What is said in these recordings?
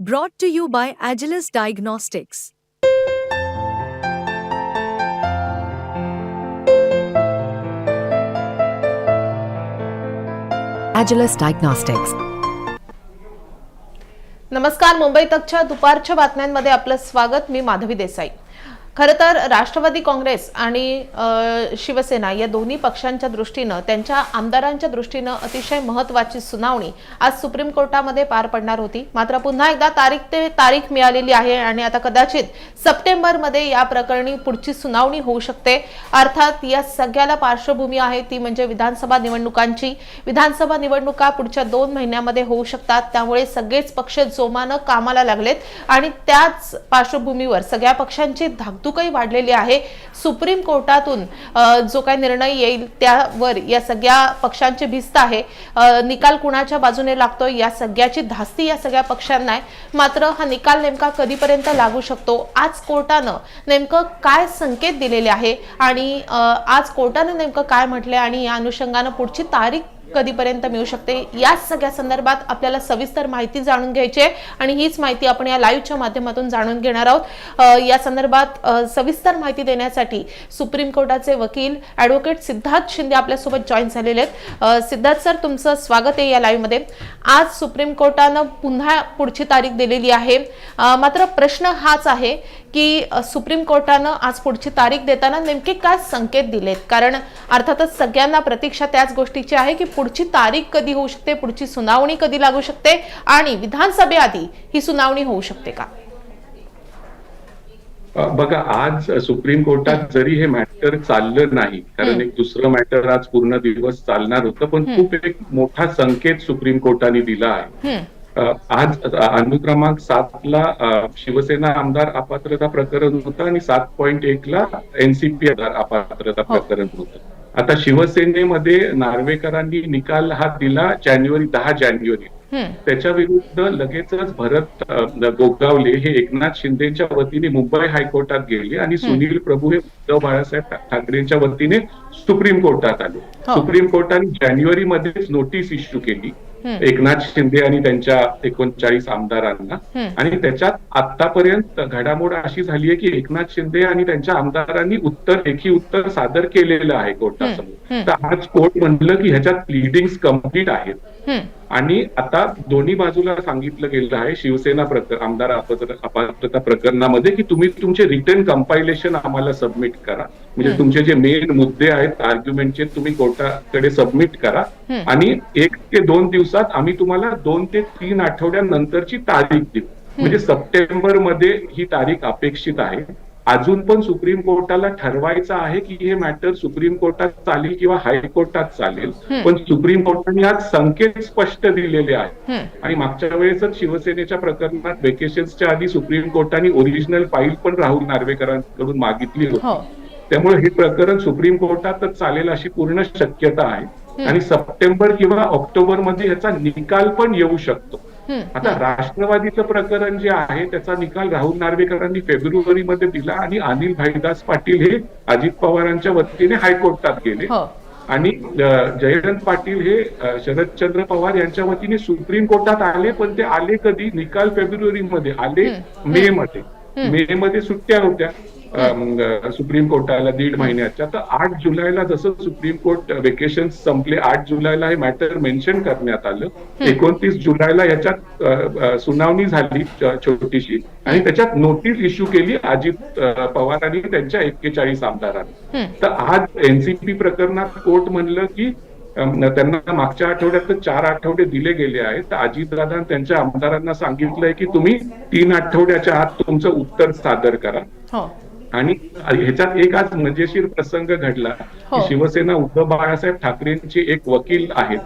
Brought to you by Agilis Diagnostics. Agilis Diagnostics. नमस्कार मुंबई तकच्या दुपारच्या बातम्यांमध्ये आपलं स्वागत मी माधवी देसाई खरं तर राष्ट्रवादी काँग्रेस आणि शिवसेना या दोन्ही पक्षांच्या दृष्टीनं त्यांच्या आमदारांच्या दृष्टीनं अतिशय महत्वाची सुनावणी आज सुप्रीम कोर्टामध्ये पार पडणार होती. मात्र पुन्हा एकदा तारीख ते तारीख मिळालेली आहे आणि आता कदाचित सप्टेंबरमध्ये या प्रकरणी पुढची सुनावणी होऊ शकते. अर्थात या सगळ्याला पार्श्वभूमी आहे ती म्हणजे विधानसभा निवडणुकांची. विधानसभा निवडणुका पुढच्या दोन महिन्यामध्ये होऊ शकतात. त्यामुळे सगळेच पक्ष जोमानं कामाला लागलेत आणि त्याच पार्श्वभूमीवर सगळ्या पक्षांची धाक धाकधुकही वाढलेली आहे. सुप्रीम कोर्टातून जो काही निर्णय येईल त्यावर या सगळ्या पक्षांची भिस्त आहे. निकाल कुणाच्या बाजूने लागतो या सगळ्याची धास्ती या सगळ्या पक्षांना आहे. मात्र हा निकाल नेमका कधीपर्यंत लागू शकतो? आज कोर्टानं नेमकं काय संकेत दिलेले आहे? आणि आज कोर्टानं नेमकं काय म्हटलंय? आणि या अनुषंगानं पुढची तारीख कधीपर्यंत मिळू शकते? या सगळ्या संदर्भात आपल्याला सविस्तर माहिती जाणून घ्यायची आहे आणि हीच माहिती आपण या लाईव्हच्या माध्यमातून जाणून घेणार आहोत. या संदर्भात सविस्तर माहिती देण्यासाठी सुप्रीम कोर्टाचे वकील ॲडव्होकेट सिद्धार्थ शिंदे आपल्यासोबत जॉईन झालेले आहेत. सिद्धार्थ सर तुमचं स्वागत आहे या लाईव्हमध्ये आज सुप्रीम कोर्टानं पुन्हा पुढची तारीख दिलेली आहे. मात्र प्रश्न हाच आहे की सुप्रीम कोर्टानं आज पुढची तारीख देताना नेमके काय संकेत दिलेत? कारण अर्थातच सगळ्यांना प्रतीक्षा त्याच गोष्टीची आहे की पुढची तारीख कधी होऊ शकते पुढची सुनावणी कधी लागू शकते आणि विधानसभेआधी ही सुनावणी होऊ शकते का? बघा आज सुप्रीम कोर्टात जरी हे मॅटर चाललं नाही कारण एक दुसरं मॅटर आज पूर्ण दिवस चालणार होतं पण खूप एक मोठा संकेत सुप्रीम कोर्टाने दिला आहे. आज अनुक्रमांक सातला शिवसेना आमदार अपात्रता प्रकरण होतं आणि सात पॉईंट एकला एनसीपी आमदार अपात्रता हो. प्रकरण होतं. आता शिवसेनेमध्ये नार्वेकरांनी निकाल हा दिला जानेवारी दहा जानेवारी त्याच्या विरुद्ध लगेचच भरत गोगावले हे एकनाथ शिंदेच्या वतीने मुंबई हायकोर्टात गेले आणि सुनील प्रभू हे उद्धव बाळासाहेब ठाकरेंच्या वतीने सुप्रीम कोर्टात आले हो. सुप्रीम कोर्टाने जानेवारी मध्येच नोटीस इश्यू केली. एकनाथ शिंदे आणि त्यांच्या एकोणचाळीस आमदारांना. आणि त्याच्यात आतापर्यंत घडामोड अशी झाली आहे की एकनाथ शिंदे आणि त्यांच्या आमदारांनी उत्तर लेखी उत्तर सादर केलेलं आहे कोर्टासमोर. तर आज कोर्ट म्हणलं की ह्याच्यात प्लीडिंग कंप्लीट आहेत. आणि आता दोन्ही बाजूला सांगितलं गेलं आहे शिवसेना प्रकर आमदार अपात्र- अपात्रता प्रकरणामध्ये की तुम्ही तुमचे रिटर्न कंपायलेशन आम्हाला सबमिट करा. म्हणजे तुमचे जे मेन मुद्दे आहेत आर्ग्युमेंटचे तुम्ही कोर्टाकडे सबमिट करा. आणि एक ते दोन दिवसात आम्ही तुम्हाला दोन ते तीन आठवड्यानंतरची तारीख देऊ. म्हणजे सप्टेंबरमध्ये ही तारीख अपेक्षित आहे. अजून पण सुप्रीम कोर्टाला ठरवायचं आहे की हे मॅटर सुप्रीम कोर्टात चालेल किंवा हायकोर्टात चालेल. पण सुप्रीम कोर्टाने आज संकेत स्पष्ट दिलेले आहेत. आणि मागच्या वेळेसच शिवसेनेच्या प्रकरणात वेकेशन्सच्या आधी सुप्रीम कोर्टाने ओरिजिनल फाईल पण राहुल नार्वेकरांकडून मागितली होती. हो. त्यामुळे हे प्रकरण सुप्रीम कोर्टातच चालेल अशी पूर्ण शक्यता आहे. आणि सप्टेंबर किंवा ऑक्टोबरमध्ये याचा निकाल पण येऊ शकतो. आता राष्ट्रवादीचं प्रकरण जे आहे त्याचा निकाल राहुल नार्वेकरांनी फेब्रुवारीमध्ये दिला आणि अनिल भाईदास पाटील हे अजित पवारांच्या वतीने हायकोर्टात गेले. हो. आणि जयंत पाटील हे शरदचंद्र पवार यांच्या वतीने सुप्रीम कोर्टात आले पण ते आले कधी? निकाल फेब्रुवारी मध्ये आले मे मध्ये. मे मध्ये सुट्ट्या होत्या. सुप्रीम कोर्टाला दीड महिन्याच्या. तर आठ जुलैला जसं सुप्रीम कोर्ट वेकेशन संपले आठ जुलैला हे मॅटर मेन्शन करण्यात आलं. एकोणतीस जुलैला याच्यात सुनावणी झाली छोटीशी. आणि त्याच्यात नोटीस इश्यू केली अजित पवार आणि त्यांच्या एक्केचाळीस आमदारांनी. तर आज एनसीपी प्रकरणात कोर्ट म्हणलं की त्यांना मागच्या आठवड्यात चार आठवडे दिले गेले आहेत. तर अजितदादा त्यांच्या आमदारांना सांगितलंय की तुम्ही तीन आठवड्याच्या आत तुमचं उत्तर सादर करा. हो. आणि ह्याच्यात एक आज मजेशीर प्रसंग घडला. हो. की शिवसेना उद्धव बाळासाहेब ठाकरेंचे एक वकील आहेत.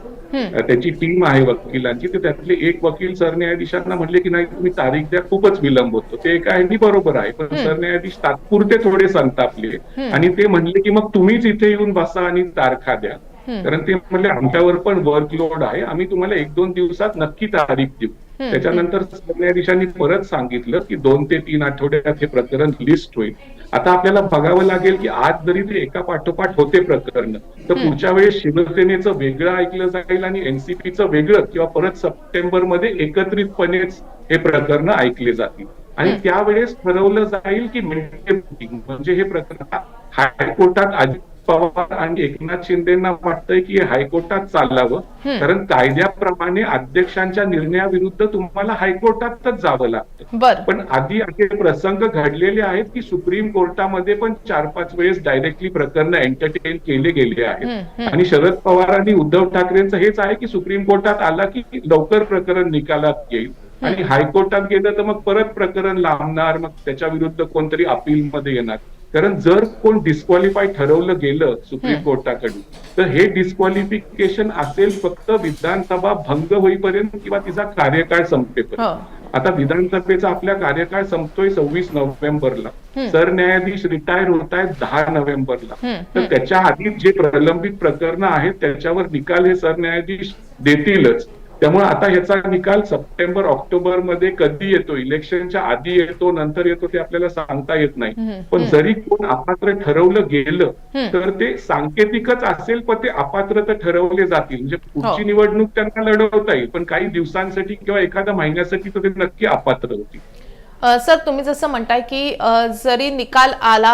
त्याची टीम आहे वकिलांची. तर त्यातले एक वकील सरन्यायाधीशांना म्हणले की नाही तुम्ही तारीख द्या खूपच विलंब होतो. ते काय ह्यांनी बरोबर आहे. पण सरन्यायाधीश तात्पुरते थोडे संतापले. आणि ते म्हणले की मग तुम्हीच इथे येऊन बसा आणि तारखा द्या. कारण ते म्हणले आमच्यावर पण वर्कलोड आहे. आम्ही तुम्हाला एक दोन दिवसात नक्की तारीख देऊ. त्याच्यानंतर सरन्यायाधीशांनी परत सांगितलं की दोन ते तीन आठवड्यात हे प्रकरण लिस्ट होईल. आता आपल्याला बघावं लागेल की आज जरी ते एका पाठोपाठ होते प्रकरण तर पुढच्या वेळेस शिवसेनेचं वेगळं ऐकलं जाईल आणि एनसीपीचं वेगळं किंवा परत सप्टेंबरमध्ये एकत्रितपणेच हे प्रकरण ऐकले जातील. आणि त्यावेळेस ठरवलं जाईल की म्हणजे हे प्रकरण हायकोर्टात अजित पवार आणि एकनाथ शिंदेना वाटतंय की हायकोर्टात चालावं. कारण कायद्याप्रमाणे अध्यक्षांच्या निर्णयाविरुद्ध तुम्हाला हायकोर्टातच जावं लागतं. पण आधी असे प्रसंग घडलेले आहेत की सुप्रीम कोर्टामध्ये पण चार पाच वेळेस डायरेक्टली प्रकरण एंटरटेन केले गेले आहेत. आणि शरद पवार आणि उद्धव ठाकरेंचं हेच आहे की सुप्रीम कोर्टात आला की लवकर प्रकरण निकालात येईल. आणि हायकोर्टात गेलं तर मग परत प्रकरण लांबणार मग त्याच्या विरुद्ध कोणतरी अपीलमध्ये येणार. कारण जर कोण डिस्क्वालिफाय ठरवलं गेलं सुप्रीम कोर्टाकडून तर हे डिस्क्वालिफिकेशन असेल फक्त विधानसभा भंग होईपर्यंत किंवा तिचा कार्यकाळ संपेपर्यंत. हो. आता विधानसभेचा आपल्या कार्यकाळ संपतोय सव्वीस नोव्हेंबरला. सरन्यायाधीश रिटायर होत आहेत दहा नोव्हेंबरला. तर त्याच्या आधी जे प्रलंबित प्रकरणं आहेत त्याच्यावर निकाल हे सरन्यायाधीश देतीलच. त्यामुळे आता ह्याचा निकाल सप्टेंबर ऑक्टोबरमध्ये कधी येतो इलेक्शनच्या आधी येतो नंतर येतो ते आपल्याला सांगता येत नाही. पण जरी कोण अपात्र ठरवलं गेलं तर ते सांकेतिकच असेल पण ते अपात्र तर ठरवले जातील. म्हणजे पुढची हो. निवडणूक त्यांना लढवता येईल पण काही दिवसांसाठी किंवा एखाद्या महिन्यासाठी तर ते नक्की अपात्र होतील. सर तुम्ही जसं म्हणताय की जरी निकाल आला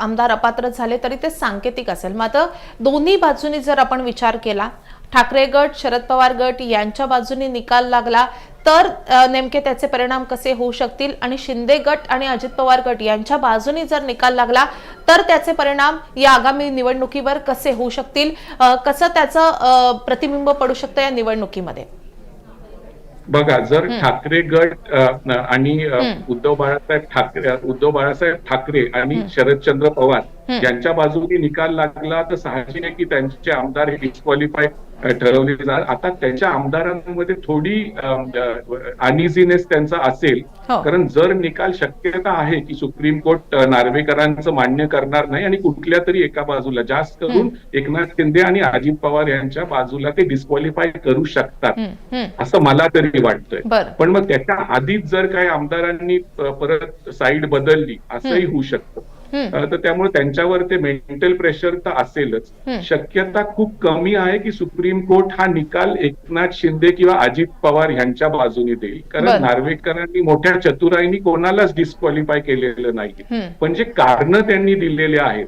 आमदार अपात्र झाले तरी ते सांकेतिक असेल. मात्र दोन्ही बाजूनी जर आपण विचार केला ठाकरे गट शरद पवार गट यांच्या बाजूनी निकाल लागला तर नेमके त्याचे परिणाम कसे होऊ शकतील? आणि शिंदे गट आणि अजित पवार गट यांच्या बाजूनी जर निकाल लागला तर त्याचे परिणाम या आगामी निवडणुकीवर कसे होऊ शकतील? कसं त्याचं प्रतिबिंब पडू शकतं या निवडणुकीमध्ये? बघा जर ठाकरे गट आणि उद्धव बाळासाहेब ठाकरे उद्धव बाळासाहेब ठाकरे आणि शरदचंद्र पवार यांच्या बाजूने निकाल लागला तर साहजिक आहे की त्यांचे आमदार हे डिस्क्वालिफाय ठरवले जाणार. आता त्यांच्या आमदारांमध्ये थोडी अनइझीनेस त्यांचा असेल. हो. कारण जर निकाल शक्यता आहे की सुप्रीम कोर्ट नार्वेकरांचं मान्य करणार नाही आणि कुठल्या तरी एका बाजूला जास्त करून एकनाथ शिंदे आणि अजित पवार यांच्या बाजूला ते डिस्क्वालिफाय करू शकतात. असं मला तरी वाटतंय. पण मग त्याच्या आधीच जर काही आमदारांनी परत साईड बदलली असंही होऊ शकतं. तर त्यामुळे त्यांच्यावर ते मेंटल प्रेशर तर असेलच. शक्यता खूप कमी आहे की सुप्रीम कोर्ट हा निकाल एकनाथ शिंदे किंवा अजित पवार यांच्या बाजूने देईल. कारण नार्वेकरांनी मोठ्या चतुराईनी कोणालाच डिस्क्वालिफाय केलेलं नाही. पण जे कारण त्यांनी दिलेले आहेत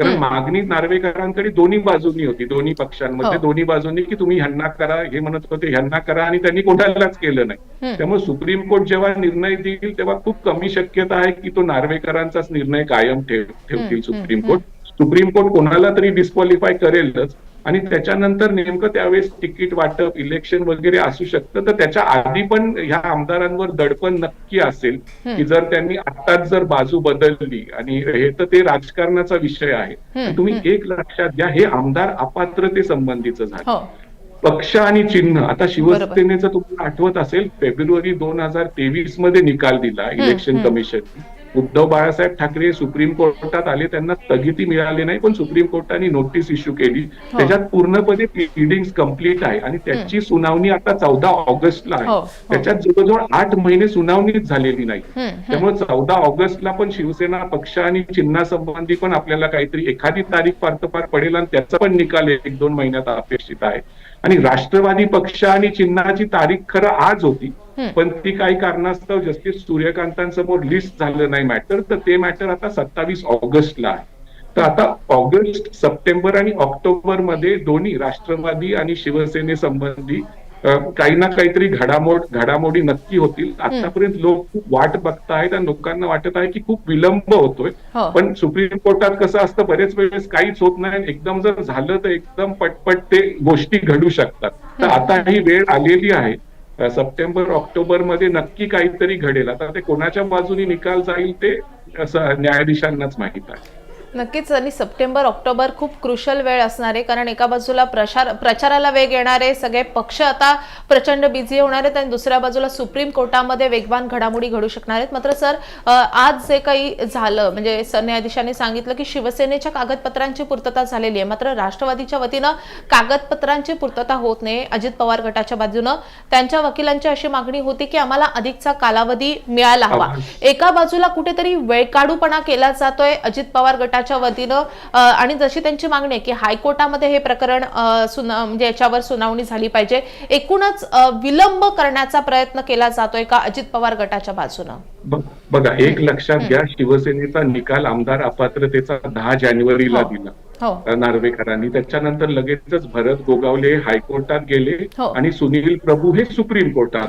कारण मागणी नार्वेकरांकडे दोन्ही बाजूनी होती दोन्ही पक्षांमध्ये. हो. दोन्ही बाजूनी की तुम्ही ह्यांना करा हे म्हणत होते ह्यांना करा आणि त्यांनी कोणालाच केलं नाही. त्यामुळे सुप्रीम कोर्ट जेव्हा निर्णय देईल तेव्हा खूप कमी शक्यता आहे की तो नार्वेकरांचाच निर्णय कायम ठेव ठेवतील सुप्रीम कोर्ट. सुप्रीम कोर्ट कोणाला तरी डिस्क्वालिफाय करेलच. आणि त्याच्यानंतर नेमकं त्यावेळेस तिकीट वाटप इलेक्शन वगैरे असू शकतं. तर त्याच्या आधी पण ह्या आमदारांवर दडपण नक्की असेल की जर त्यांनी आत्ताच जर बाजू बदलली आणि हे तर ते राजकारणाचा विषय आहे. तुम्ही एक लक्षात घ्या हे आमदार अपात्रते संबंधीचं झालं. हो. पक्ष आणि चिन्ह. आता शिवसेनेचं तुम्हाला आठवत असेल फेब्रुवारी दोन हजार तेवीसमध्ये निकाल दिला election commission Uddhav Balasaheb Thackeray supreme कोर्टात आले त्यांना स्थगिती मिळाली नाही पण सुप्रीम कोर्टाने नोटीस इश्यू केली. हो. त्याच्यात पूर्णपणे प्लिडिंग कंप्लीट आहे आणि त्याची सुनावणी आता चौदा ऑगस्टला हो, हो. आहे त्याच्यात जवळजवळ आठ महिने सुनावणीच झालेली नाही. त्यामुळे चौदा ऑगस्टला पण शिवसेना पक्ष आणि चिन्हासंबंधी पण आपल्याला काहीतरी एखादी तारीख पार तर पार पडेल आणि त्याचा पण निकाल एक दोन महिन्यात अपेक्षित आहे. आणि राष्ट्रवादी पक्ष आणि चिन्हाची तारीख खरं आज होती पण ती काही कारणास्तव जस्टिस सूर्यकांतांसमोर लिस्ट झालं नाही मॅटर तर ते मॅटर आता सत्तावीस ऑगस्टला आहे. तर आता ऑगस्ट सप्टेंबर आणि ऑक्टोबरमध्ये दोन्ही राष्ट्रवादी आणि शिवसेनेसंबंधी काही ना काहीतरी घडामोड घडामोडी नक्की होतील. आतापर्यंत लोक खूप वाट बघतायत आणि लोकांना वाटत आहे की खूप विलंब होतोय. हो. पण सुप्रीम कोर्टात कसं असतं बरेच वेळेस काहीच होत नाही एकदम जर झालं तर एकदम पटपट ते गोष्टी घडू शकतात. तर आता ही वेळ आलेली आहे. सप्टेंबर ऑक्टोबरमध्ये नक्की काहीतरी घडेल. आता ते कोणाच्या बाजूने निकाल जाईल ते असं न्यायाधीशांनाच माहीत आहे. नक्कीच आणि सप्टेंबर ऑक्टोबर खूप क्रुशल वेळ असणार आहे कारण एका बाजूला प्रचार प्रचाराला वेग येणार आहे सगळे पक्ष आता प्रचंड बिझी होणार आहेत आणि दुसऱ्या बाजूला सुप्रीम कोर्टामध्ये वेगवान घडामोडी घडू शकणार आहेत. मात्र सर आज जे काही झालं म्हणजे सरन्यायाधीशांनी सांगितलं की शिवसेनेच्या कागदपत्रांची पूर्तता झालेली आहे. मात्र राष्ट्रवादीच्या वतीनं कागदपत्रांची पूर्तता होत नाही अजित पवार गटाच्या बाजूनं. त्यांच्या वकिलांची अशी मागणी होती की आम्हाला अधिकचा कालावधी मिळायला हवा. एका बाजूला कुठेतरी वेळकाढूपणा केला जातोय अजित पवार गटाच्या वतीनं अ, आणि जशी त्यांची मागणी आहे की हायकोर्टामध्ये हे प्रकरण सुना म्हणजे याच्यावर सुनावणी झाली पाहिजे एकूणच विलंब करण्याचा प्रयत्न केला जातोय का अजित पवार गटाच्या बाजूनं? बघा एक लक्षात घ्या शिवसेनेचा निकाल आमदार अपात्रतेचा दहा जानेवारीला हो. दिला. हो. नार्वेकरांनी. त्याच्यानंतर लगेचच भरत गोगावले हायकोर्टात गेले हो. आणि सुनील प्रभू हे सुप्रीम कोर्टात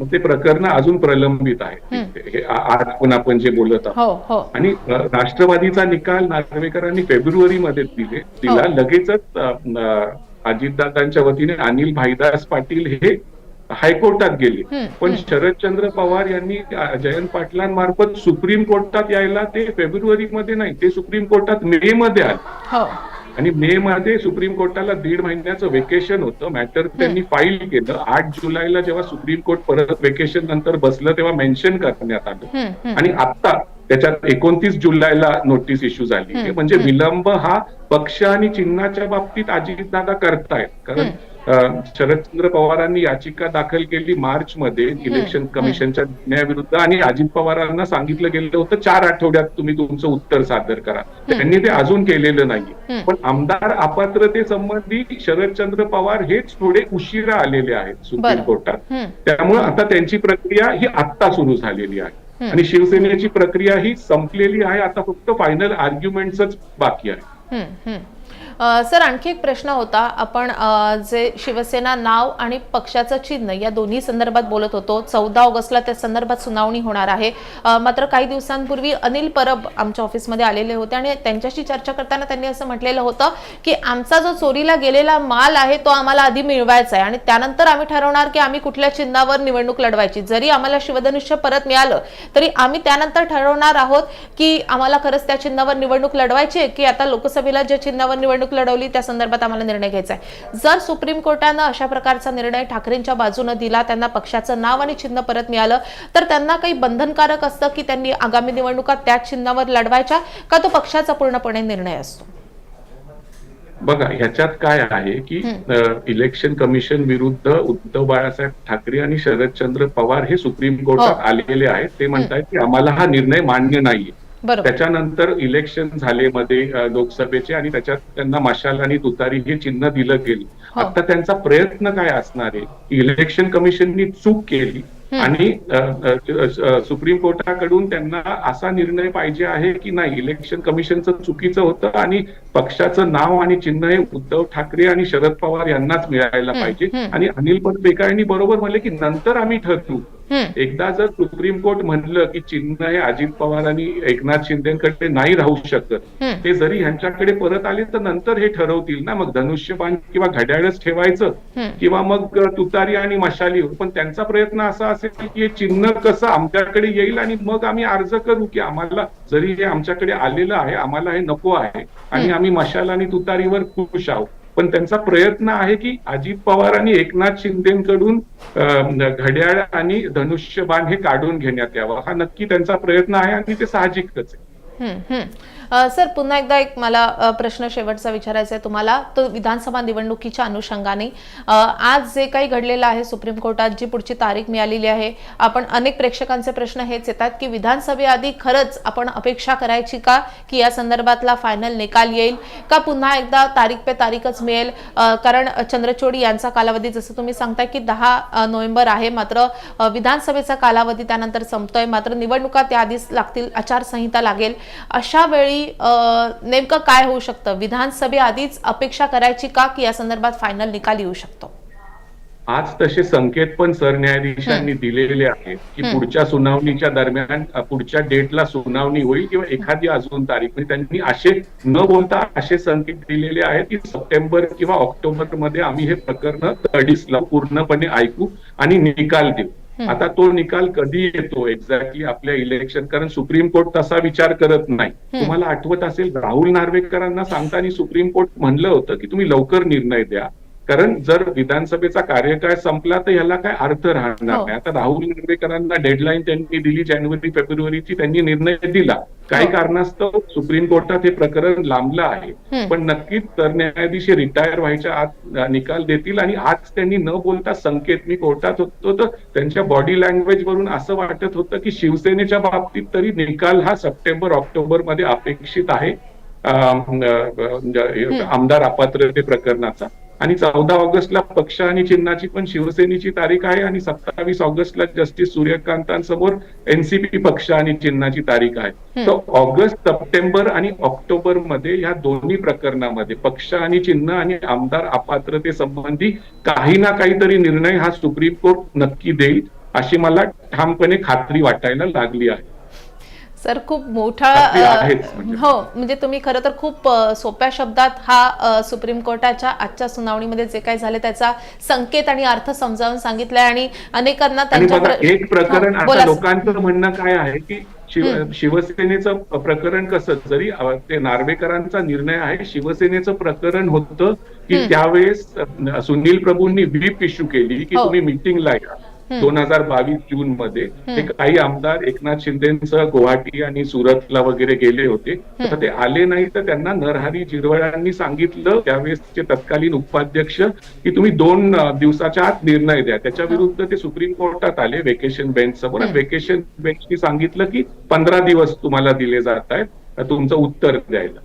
मग ते प्रकरण अजून प्रलंबित आहे हे. आज पण आपण जे बोलत आहोत. हो हो. आणि राष्ट्रवादीचा निकाल नार्वेकरांनी फेब्रुवारी मध्ये दिले दिला. हो. लगेचच अजितदादांच्या वतीने अनिल भाईदास पाटील हे हायकोर्टात गेले. पण शरदचंद्र पवार यांनी जयंत पाटलांमार्फत सुप्रीम कोर्टात यायला ते फेब्रुवारी मध्ये नाही ते सुप्रीम कोर्टात मे मध्ये आले. आणि मे मध्ये सुप्रीम कोर्टाला दीड महिन्याचं वेकेशन होतं. मॅटर त्यांनी फाईल केलं. आठ जुलैला जेव्हा सुप्रीम कोर्ट परत वेकेशन नंतर बसलं तेव्हा मेन्शन करण्यात आलं. आणि आता त्याच्यात एकोणतीस जुलैला नोटीस इश्यू झाली. म्हणजे विलंब हा पक्ष आणि चिन्हाच्या बाबतीत अजितदादा करतायत. कारण शरदचंद्र पवारांनी याचिका दाखल केली मार्च मध्ये इलेक्शन कमिशनच्या निर्णयाविरुद्ध आणि अजित पवारांना सांगितलं गेलं होतं चार आठवड्यात तुम्ही तुमचं उत्तर सादर करा. त्यांनी ते अजून केलेलं नाहीये. पण आमदार अपात्रतेसंबंधी शरदचंद्र पवार हेच थोडे उशिरा आलेले आहेत सुप्रीम. कोर्टात. त्यामुळे आता त्यांची प्रक्रिया ही आत्ता सुरू झालेली आहे. आणि शिवसेनेची प्रक्रिया ही संपलेली आहे आता फक्त फायनल आर्ग्युमेंटच बाकी आहे. सर आणखी एक प्रश्न होता. आपण जे शिवसेना नाव आणि पक्षाचं चिन्ह या दोन्ही संदर्भात बोलत होतो. चौदा ऑगस्टला त्या संदर्भात सुनावणी होणार आहे. मात्र काही दिवसांपूर्वी अनिल परब आमच्या ऑफिसमध्ये आलेले होते आणि त्यांच्याशी चर्चा करताना त्यांनी असं म्हटलेलं होतं की आमचा जो चोरीला गेलेला माल आहे तो आम्हाला आधी मिळवायचा आहे आणि त्यानंतर आम्ही ठरवणार की आम्ही कुठल्या चिन्हावर निवडणूक लढवायची. जरी आम्हाला शिवधनुष्य परत मिळालं तरी आम्ही त्यानंतर ठरवणार आहोत की आम्हाला खरंच त्या चिन्हावर निवडणूक लढवायची आहे की आता लोकसभेला ज्या चिन्हावर निवडणूक लढवली त्या संदर्भात आम्हाला निर्णय घ्यायचा आहे. जर सुप्रीम कोर्टानं अशा प्रकारचा निर्णय ठाकरेंच्या बाजूनं दिला त्यांना पक्षाचं नाव आणि चिन्ह परत मिळालं तर त्यांना काही बंधनकारक असतं की त्यांनी आगामी निवडणुका त्याच चिन्हावर लढवायच्या का तो पक्षाचा पूर्णपणे निर्णय असतो? बघा ह्याच्यात काय आहे की इलेक्शन कमिशन विरुद्ध उद्धव बाळासाहेब ठाकरे आणि शरदचंद्र पवार हे सुप्रीम कोर्टात हो. आलेले आहेत. ते म्हणतात की आम्हाला हा निर्णय मान्य नाहीये. त्याच्यानंतर इलेक्शन झाले मध्ये लोकसभेचे आणि त्याच्यात त्यांना मशाल आणि तुतारी हे चिन्ह दिलं गेलं. हो. आता त्यांचा प्रयत्न काय असणार आहे? इलेक्शन कमिशननी चूक केली आणि सुप्रीम कोर्टाकडून त्यांना असा निर्णय पाहिजे आहे की नाही इलेक्शन कमिशनचं चुकीचं होतं आणि पक्षाचं नाव आणि चिन्ह हे उद्धव ठाकरे आणि शरद पवार यांनाच मिळायला पाहिजे. आणि अनिल परबेकर यांनी बरोबर म्हणले की नंतर आम्ही ठरवू. एकदा जर सुप्रीम कोर्ट म्हणलं की चिन्ह हे अजित पवार आणि एकनाथ शिंदेकडे नाही राहू शकत. ते जरी ह्यांच्याकडे परत आले तर नंतर हे ठरवतील ना. मग धनुष्यबाण किंवा घड्याळच ठेवायचं. किंवा मग तुतारी आणि मशाली पण त्यांचा प्रयत्न असा असेल की हे चिन्ह कसं आमच्याकडे येईल आणि मग आम्ही अर्ज करू की आम्हाला जरी हे आमच्याकडे आलेलं आहे आम्हाला हे नको आहे आणि आम्ही मशाल आणि तुतारीवर खुश आहोत. पण त्यांचा प्रयत्न आहे की अजित पवार आणि एकनाथ शिंदेकडून घड्याळ आणि धनुष्यबाण हे काढून घेण्यात यावं. हा नक्की त्यांचा प्रयत्न आहे आणि ते साहजिकच आहे. सर पुन्हा एकदा एक मला प्रश्न शेवटचा विचारायचा आहे तुम्हाला. तो विधानसभा निवडणुकीच्या अनुषंगाने. आज जे काही घडलेलं आहे सुप्रीम कोर्टात जी पुढची तारीख मिळालेली आहे आपण अनेक प्रेक्षकांचे प्रश्न हेच येतात की विधानसभेआधी खरंच आपण अपेक्षा करायची का की या संदर्भातला फायनल निकाल येईल? का पुन्हा एकदा तारीख पे तारीखच मिळेल? कारण चंद्रचोडी यांचा कालावधी जसं तुम्ही सांगताय की दहा नोव्हेंबर आहे मात्र विधानसभेचा कालावधी त्यानंतर संपतोय. मात्र निवडणुका त्याआधीच लागतील आचारसंहिता लागेल. अशा वेळी अ, नेमकं काय होऊ शकतं? विधानसभेआधीच अपेक्षा करायची का की या संदर्भात फायनल निकाल येऊ शकतो? आज तसे संकेत पण सरन्यायाधीशांनी दिलेले आहेत की पुढच्या सुनावणीच्या दरम्यान पुढच्या डेटला सुनावणी होईल किंवा एखादी अजून तारीख. म्हणजे त्यांनी असे न बोलता असे संकेत दिलेले आहेत की सप्टेंबर किंवा ऑक्टोबरमध्ये आम्ही हे प्रकरण तडीसला पूर्णपणे ऐकू आणि निकाल देऊ. आता तो निकाल कधी येतो एक्झॅक्टली आपल्या इलेक्शन कारण सुप्रीम कोर्ट तसा विचार करत नाही. तुम्हाला आठवत असेल राहुल नार्वेकरांना सांगताना सुप्रीम कोर्ट म्हणलं होतं की तुम्ही लवकर निर्णय द्या. कारण जर विधानसभेचा कार्यकाळ संपला तर याला काय अर्थ राहणार हो. नाही आता राहुल नार्वेकरांना डेडलाईन त्यांनी दिली जानेवारी फेब्रुवारीची त्यांनी निर्णय दिला काही हो. कारणास्तव सुप्रीम कोर्टात हे प्रकरण लांबलं आहे. पण नक्कीच सरन्यायाधीश रिटायर व्हायच्या आत निकाल देतील आणि आज त्यांनी न बोलता संकेत मी कोर्टात होतो तर त्यांच्या बॉडी लँग्वेज वरून असं वाटत होतं की शिवसेनेच्या बाबतीत तरी निकाल हा सप्टेंबर ऑक्टोबरमध्ये अपेक्षित आहे अ, आमदार अपात्रते प्रकरणाचा आणि चौदा ऑगस्टला पक्ष आणि चिन्हाची पण शिवसेनेची तारीख आहे आणि सत्तावीस ऑगस्टला जस्टिस सूर्यकांतांसमोर एनसीपी पक्ष आणि चिन्हाची तारीख आहे. तर ऑगस्ट सप्टेंबर आणि ऑक्टोबरमध्ये या दोन्ही प्रकरणामध्ये पक्ष आणि चिन्ह आणि आमदार अपात्रते संबंधी काही ना काहीतरी निर्णय हा सुप्रीम कोर्ट नक्की देईल अशी मला ठामपणे खात्री वाटायला लागली आहे. सर खूप मोठा म्हणजे. हो म्हणजे तुम्ही खरं तर खूप सोप्या शब्दात हा सुप्रीम कोर्टाच्या आजच्या सुनावणीमध्ये जे काही झाले त्याचा संकेत आणि अर्थ समजावून सांगितलाय आणि अनेकांना त्यांच्या एक प्रकरण आता. लोकांचं म्हणणं काय आहे की शिव शिवसेनेचं प्रकरण कसं जरी ते नार्वेकरांचा निर्णय आहे शिवसेनेचं प्रकरण होतं की त्यावेळेस सुनील प्रभूंनी व्हीप इश्यू केली की हो. तुम्ही मिटिंगला या दोन हजार बावीस जून मध्ये ते काही आमदार एकनाथ शिंदेसह गुवाहाटी आणि सुरतला वगैरे गेले होते. तर ते आले नाही तर त्यांना नरहरी झिरवळांनी सांगितलं त्यावेळेसचे तत्कालीन उपाध्यक्ष की तुम्ही दोन दिवसाच्या आत निर्णय द्या. त्याच्या विरुद्ध ते सुप्रीम कोर्टात आले वेकेशन बेंच समोर. आणि वेकेशन बेंचनी सांगितलं की पंधरा दिवस तुम्हाला दिले जात आहेत तुमचं उत्तर द्यायला.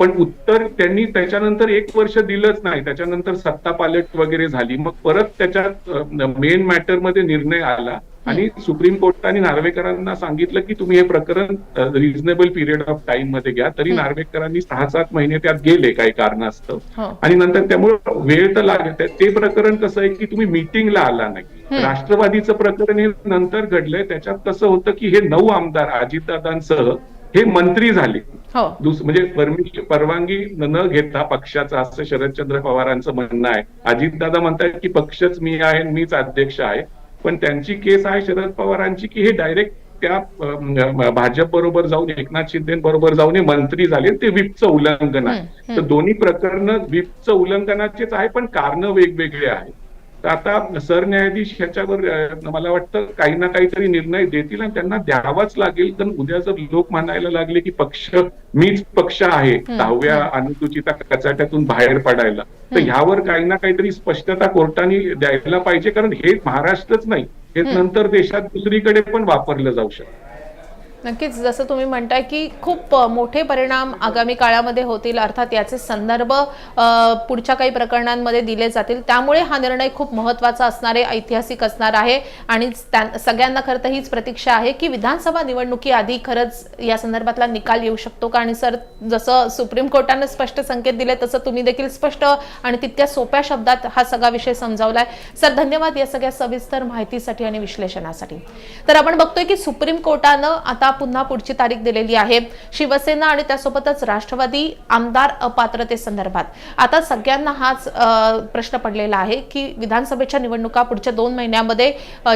पण उत्तर त्यांनी त्याच्यानंतर एक वर्ष दिलंच नाही. त्याच्यानंतर सत्ता पालट वगैरे झाली. मग परत त्याच्यात मेन मॅटरमध्ये निर्णय आला. आणि सुप्रीम कोर्टाने नार्वेकरांना सांगितलं की तुम्ही हे प्रकरण रिझनेबल पिरियड ऑफ टाइममध्ये घ्या. तरी नार्वेकरांनी सहा सात महिने त्यात गेले काही कारणास्तव. हो. आणि नंतर त्यामुळे वेळ तर लागत आहे ते प्रकरण कसं आहे की तुम्ही मिटिंगला आला नाही. राष्ट्रवादीचं प्रकरण हे नंतर घडलंय. त्याच्यात कसं होतं की हे नऊ आमदार अजितदादांसह हे मंत्री झाले. हो म्हणजे परमिशन परवानगी न घेता पक्षाचा असं शरदचंद्र पवारांचं म्हणणं आहे. अजितदादा म्हणतात की पक्षच मी आहे मीच अध्यक्ष आहे. पण त्यांची केस आहे शरद पवारांची की हे डायरेक्ट त्या भाजप बरोबर जाऊन एकनाथ शिंदे बरोबर जाऊन हे मंत्री झाले ते विपचं उल्लंघन आहे. तर दोन्ही प्रकरण विपचं उल्लंघनाचेच आहे पण कारण वेगवेगळे आहेत. तर आता सरन्यायाधीश ह्याच्यावर मला वाटतं काही ना काहीतरी निर्णय देतील आणि त्यांना द्यावाच लागेल. कारण उद्या जर लोक म्हणायला लागले की पक्ष मीच पक्ष आहे दहाव्या अनुसूचिता कचाट्यातून बाहेर पडायला तर ह्यावर काही ना काहीतरी स्पष्टता कोर्टाने द्यायला पाहिजे. कारण हे महाराष्ट्रच नाही. हे नंतर देशात दुसरीकडे पण वापरलं जाऊ शकतं. नक्कीच जसं तुम्ही म्हणताय की खूप मोठे परिणाम आगामी काळामध्ये होतील अर्थात याचे संदर्भ पुढच्या काही प्रकरणांमध्ये दिले जातील. त्यामुळे हा निर्णय खूप महत्त्वाचा असणार आहे ऐतिहासिक असणार आहे. आणि त्या- सगळ्यांना खरं तर हीच प्रतीक्षा आहे की विधानसभा निवडणुकीआधी खरंच या संदर्भातला निकाल येऊ शकतो का? आणि सर जसं सुप्रीम कोर्टानं स्पष्ट संकेत दिले तसं तुम्ही देखील स्पष्ट आणि तितक्या सोप्या शब्दात हा सगळा विषय समजावलाय. सर धन्यवाद या सगळ्या सविस्तर माहितीसाठी आणि विश्लेषणासाठी. तर आपण बघतोय की सुप्रीम कोर्टानं आता पुन्हा पुढची तारीख दिलेली आहे. शिवसेना आणि त्यासोबतच राष्ट्रवादी आमदार अपात्रतेसंदर्भात. आता सगळ्यांना हाच प्रश्न पडलेला आहे की विधानसभेच्या निवडणुका पुढच्या दोन महिन्यामध्ये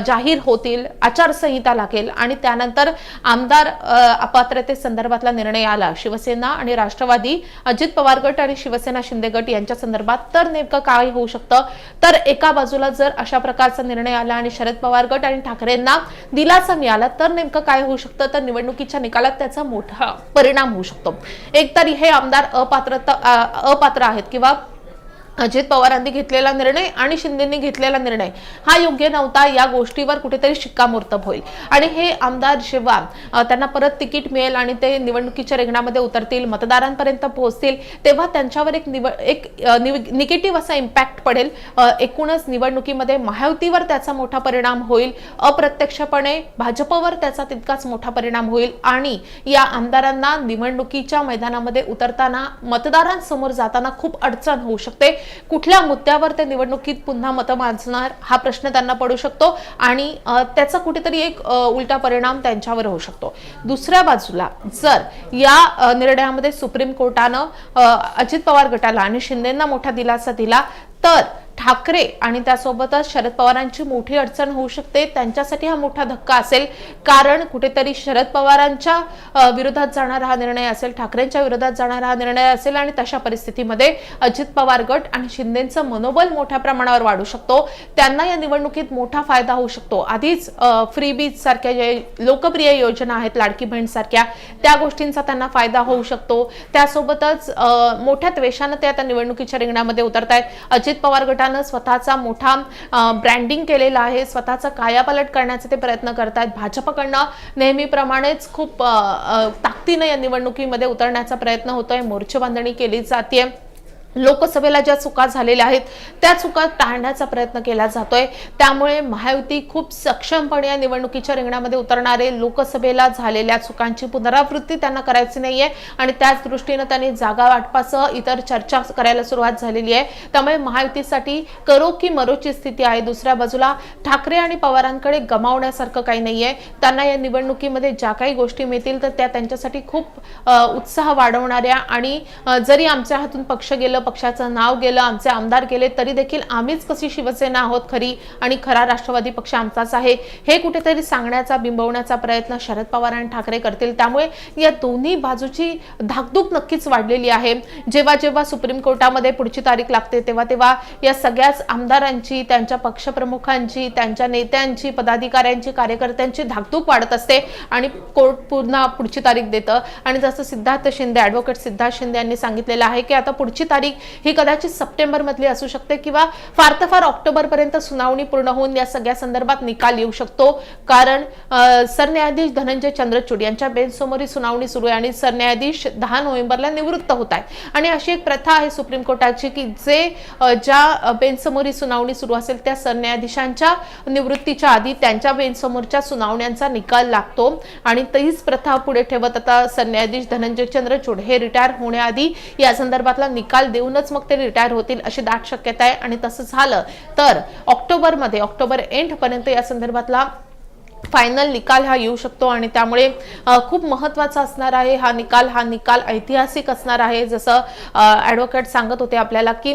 जाहीर होतील आचारसंहिता लागेल आणि त्यानंतर आमदार अपात्रते अपात्रतेसंदर्भातला निर्णय आला. शिवसेना आणि राष्ट्रवादी अजित पवार गट आणि शिवसेना शिंदे गट यांच्या संदर्भात तर नेमकं काय होऊ शकतं? तर एका बाजूला जर अशा प्रकारचा निर्णय आला आणि शरद पवार गट आणि ठाकरेंना दिलासा मिळाला तर नेमकं काय होऊ शकतं? तर निवडणुकीच्या निकालात त्याचा मोठा परिणाम होऊ शकतो. एकतरी हे आमदार अपात्रता अपात्र आहेत किंवा अजित पवारांनी घेतलेला निर्णय आणि शिंदेनी घेतलेला निर्णय हा योग्य नव्हता. या गोष्टीवर कुठेतरी शिक्कामोर्तब होईल. आणि हे आमदार जेव्हा त्यांना परत तिकीट मिळेल आणि ते निवडणुकीच्या रिंगणामध्ये उतरतील मतदारांपर्यंत पोहोचतील तेव्हा त्यांच्यावर एक निवड एक निगेटिव्ह असा इम्पॅक्ट पडेल. एकूणच निवडणुकीमध्ये महायुतीवर त्याचा मोठा परिणाम होईल. अप्रत्यक्षपणे भाजपवर त्याचा तितकाच मोठा परिणाम होईल. आणि या आमदारांना निवडणुकीच्या मैदानामध्ये उतरताना मतदारांसमोर जाताना खूप अडचण होऊ शकते. कुठल्या मुद्द्यावर ते निवडणुकीत पुन्हा मतं माजणार हा प्रश्न त्यांना पडू शकतो आणि त्याचा कुठेतरी एक उलटा परिणाम त्यांच्यावर होऊ शकतो. दुसऱ्या बाजूला जर या निर्णयामध्ये सुप्रीम कोर्टानं अजित पवार गटाला आणि शिंदेना मोठा दिलासा दिला तर ठाकरे आणि त्यासोबतच शरद पवारांची मोठी अडचण होऊ शकते. त्यांच्यासाठी हा मोठा धक्का असेल. कारण कुठेतरी शरद पवारांच्या विरोधात जाणारा हा निर्णय असेल ठाकरेंच्या विरोधात जाणारा हा निर्णय असेल आणि तशा परिस्थितीमध्ये अजित पवार गट आणि शिंदेचं मनोबल मोठ्या प्रमाणावर वाढू शकतो. त्यांना या निवडणुकीत मोठा फायदा होऊ शकतो. आधीच फ्री बीज सारख्या जे लोकप्रिय योजना आहेत लाडकी बहीण सारख्या त्या गोष्टींचा त्यांना फायदा होऊ शकतो. त्यासोबतच मोठ्या त्वेषानं ते आता निवडणुकीच्या रिंगणामध्ये उतरतायत. अजित पवार गटानं स्वतःचा मोठा ब्रँडिंग केलेला आहे स्वतःचा कायापालट करण्याचे ते प्रयत्न करतायत. भाजपकडनं नेहमीप्रमाणेच खूप ताकदीनं या निवडणुकीमध्ये उतरण्याचा प्रयत्न होतोय. मोर्चे बांधणी केली जाते लोकसभेला ज्या चुका झालेल्या आहेत त्या चुका टाळण्याचा प्रयत्न केला जातोय. त्यामुळे महायुती खूप सक्षमपणे या निवडणुकीच्या रिंगणामध्ये उतरणारे लोकसभेला झालेल्या चुकांची पुनरावृत्ती त्यांना करायची नाहीये आणि त्याच दृष्टीनं त्यांनी जागा वाटपासह इतर चर्चा करायला सुरुवात झालेली आहे. त्यामुळे महायुतीसाठी करो की मरोची स्थिती आहे दुसऱ्या बाजूला. ठाकरे आणि पवारांकडे गमावण्यासारखं काही नाहीये. त्यांना या निवडणुकीमध्ये ज्या काही गोष्टी मिळतील तर त्या त्यांच्यासाठी खूप उत्साह वाढवणाऱ्या आणि जरी आमच्या हातून पक्ष गेलं पक्षाचं नाव गेलं आमचे आमदार गेले तरी देखील आम्हीच कशी शिवसेना आहोत खरी आणि खरा राष्ट्रवादी पक्ष आमचाच आहे हे कुठेतरी सांगण्याचा बिंबवण्याचा प्रयत्न शरद पवार आणि ठाकरे करतील. त्यामुळे या दोन्ही बाजूची धाकधूक नक्कीच वाढलेली आहे. जेव्हा जेव्हा सुप्रीम कोर्टामध्ये पुढची तारीख लागते तेव्हा तेव्हा या सगळ्याच आमदारांची त्यांच्या पक्षप्रमुखांची त्यांच्या नेत्यांची पदाधिकाऱ्यांची कार्यकर्त्यांची धाकधूक वाढत असते आणि कोर्ट पुन्हा पुढची तारीख देतं. आणि जसं सिद्धार्थ शिंदे ॲडव्होकेट सिद्धार्थ शिंदे यांनी सांगितलेलं आहे की आता पुढची तारीख ही कदाचित सप्टेंबर मधली असू शकते किंवा फार तर फार ऑक्टोबर पर्यंत सुनावणी पूर्ण होऊन या सगळ्या संदर्भात निकाल येऊ शकतो. कारण सरन्यायाधीश धनंजय चंद्रचूड यांच्या बेंचसमोर ही सुनावणी सुरू आहे आणि सरन्यायाधीश दहा नोव्हेंबरला निवृत्त होत आहेत. आणि अशी एक प्रथा आहे सुप्रीम कोर्टाची की जे ज्या बेंचसमोर ही सुनावणी सुरू असेल त्या सरन्यायाधीशांच्या निवृत्तीच्या आधी त्यांच्या बेंचसमोरच्या सुनावण्यांचा निकाल लागतो. आणि तीच प्रथा पुढे ठेवत आता सरन्यायाधीश धनंजय चंद्रचूड हे रिटायर होण्याआधी या संदर्भातला निकाल देऊ येऊनच मग ते रिटायर होतील अशी दाट शक्यता आहे. आणि तसं झालं तर ऑक्टोबरमध्ये ऑक्टोबर एंडपर्यंत या संदर्भातला फायनल निकाल हा येऊ शकतो आणि त्यामुळे खूप महत्त्वाचा असणार आहे हा निकाल. हा निकाल ऐतिहासिक असणार आहे. जसं ॲडव्होकेट सांगत होते आपल्याला की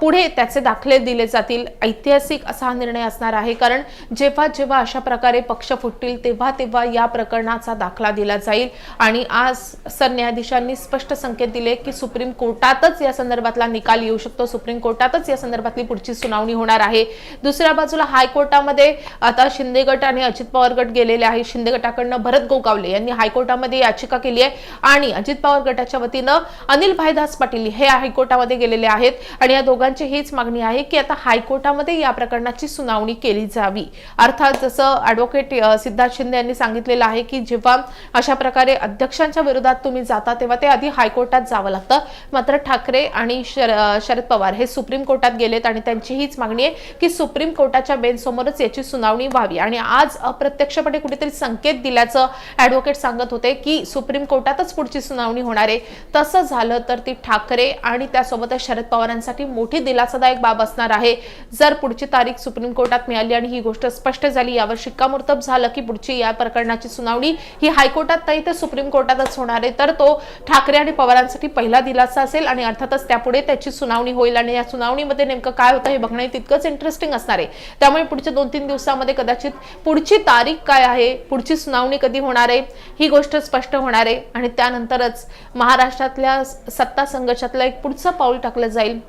पुढे त्याचे दाखले दिले जातील. ऐतिहासिक असा हा निर्णय असणार आहे. कारण जेव्हा जेव्हा अशा प्रकारे पक्ष फुटतील तेव्हा तेव्हा या प्रकरणाचा दाखला दिला जाईल. आणि आज सरन्यायाधीशांनी स्पष्ट संकेत दिले की सुप्रीम कोर्टातच या संदर्भातला निकाल येऊ शकतो. सुप्रीम कोर्टातच या संदर्भातली पुढची सुनावणी होणार आहे. दुसऱ्या बाजूला हायकोर्टामध्ये आता शिंदे गट आणि अजित पवार गट गेलेले आहे. शिंदे गटाकडनं भरत गोगावले यांनी हायकोर्टामध्ये याचिका केली आहे. आणि अजित पवार गटाच्या वतीनं अनिल भाईदास पाटील हे हायकोर्टामध्ये गेलेले आहेत. आणि या दोघांची हीच मागणी आहे की आता हायकोर्टामध्ये या प्रकरणाची सुनावणी केली जावी. अर्थात जसं ॲडव्होकेट सिद्धार्थ शिंदे यांनी सांगितलेलं आहे की जेव्हा अशा प्रकारे अध्यक्षांच्या विरोधात तुम्ही जाता तेव्हा ते आधी हायकोर्टात जावं लागतं. मात्र ठाकरे आणि शर- शरद पवार हे सुप्रीम कोर्टात गेलेत आणि त्यांची हीच मागणी आहे की सुप्रीम कोर्टाच्या बेंचसमोरच याची सुनावणी व्हावी. आणि आज अप्रत्यक्षपणे कुठेतरी संकेत दिल्याचं ॲडव्होकेट सांगत होते की सुप्रीम कोर्टातच पुढची सुनावणी होणार आहे. तसं झालं तर ती ठाकरे आणि त्यासोबतच शरद पवारांसाठी मोठी दिलासादायक बाब असणार आहे. जर पुढची तारीख सुप्रीम कोर्टात मिळाली आणि ही गोष्ट स्पष्ट झाली यावर शिक्कामोर्तब झालं की पुढची या प्रकरणाची सुनावणी ही हायकोर्टात नाही तर सुप्रीम कोर्टातच होणार आहे. तर तो ठाकरे आणि पवारांसाठी पहिला दिलासा असेल आणि अर्थातच त्यापुढे त्याची सुनावणी होईल आणि या सुनावणीमध्ये नेमकं काय होतं हे बघणं तितकंच इंटरेस्टिंग असणार आहे. त्यामुळे पुढच्या दोन तीन दिवसामध्ये कदाचित पुढची तारीख काय आहे? पुढची सुनावणी कधी होणार आहे? ही गोष्ट स्पष्ट होणार आहे. आणि त्यानंतरच महाराष्ट्रातल्या सत्ता संघर्षातलं एक पुढचं पाऊल टाकलं जाईल.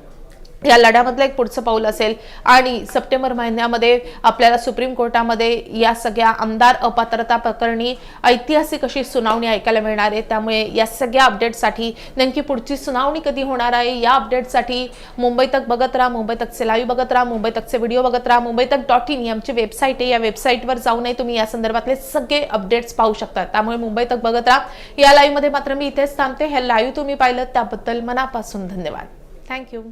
या लढ्यामधलं एक पुढचं पाऊल असेल. आणि सप्टेंबर महिन्यामध्ये आपल्याला सुप्रीम कोर्टामध्ये या सगळ्या आमदार अपात्रता प्रकरणी ऐतिहासिक अशी सुनावणी ऐकायला मिळणार आहे. त्यामुळे या सगळ्या अपडेटसाठी नेमकी पुढची सुनावणी कधी होणार आहे? या अपडेटसाठी मुंबई तक बघत राहा मुंबई तकचे लाईव्ह बघत राहा मुंबई तकचे व्हिडिओ बघत राहा मुंबई तक डॉट इन ही आमची वेबसाईट आहे. या वेबसाईटवर जाऊनही तुम्ही या संदर्भातले सगळे अपडेट्स पाहू शकता. त्यामुळे मुंबई तक बघत राहा. या लाईव्हमध्ये मात्र मी इथेच थांबते. हे लाईव्ह तुम्ही पाहिलं त्याबद्दल मनापासून धन्यवाद. थँक्यू